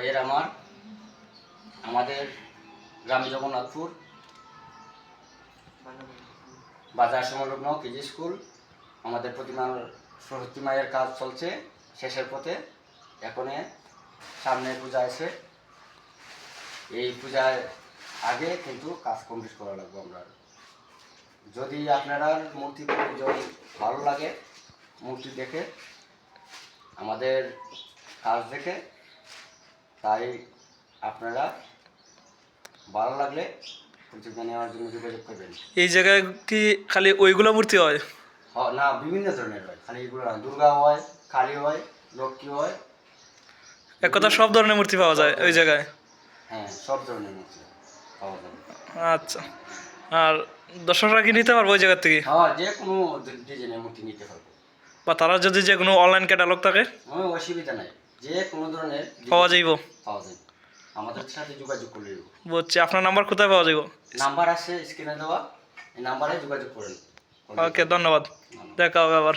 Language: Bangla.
ভাইয়ের আমার, আমাদের গ্রাম জগন্নাথপুর, বাজার সংলগ্ন কেজি স্কুল, আমাদের প্রতিমার সরস্বতী মায়ের কাজ চলছে শেষের পথে, এখনে সামনে পূজা এসে এই পূজার আগে কিন্তু কাজ কমপ্লিট করা লাগবে আমরা। যদি আপনারা মূর্তি যদি ভালো লাগে, মূর্তি দেখে, আমাদের কাজ দেখে তাই আপনারা ভালো লাগলে প্রতিযোগিতা নেওয়ার জন্য যোগাযোগ করবেন। এই জায়গায় কি খালি ওইগুলো মূর্তি হয়? না বিভিন্ন ধরনের হয়। খালি এগুলো না দুর্গা হয় কালী হয় লক্ষ্মী হয়। এক কথা সব ধরনের মূর্তি পাওয়া যায় ওই জায়গায়? হ্যাঁ সব ধরনের মূর্তি পাওয়া যাবে আচ্ছা। আর দর্শকরা কি নিতে পারব ওই জায়গার থেকে? হ্যাঁ যে কোনো ডিজাইনের মূর্তি নিতে পারব। বা তারা যদি যে কোনো অনলাইন ক্যাটালগ থাকে? অসুবিধা নাই। যে কোনো ধরনের পাওয়া যাইব। পাওয়া যাইব। আমাদের সাথে যোগাযোগ করলে বলছি আপনার নাম্বার কোথায় পাওয়া যাইব? নাম্বার আছে স্ক্রিনে দেওয়া এই নাম্বারে যোগাযোগ করেন। ওকে ধন্যবাদ। দেখা হবে আবার।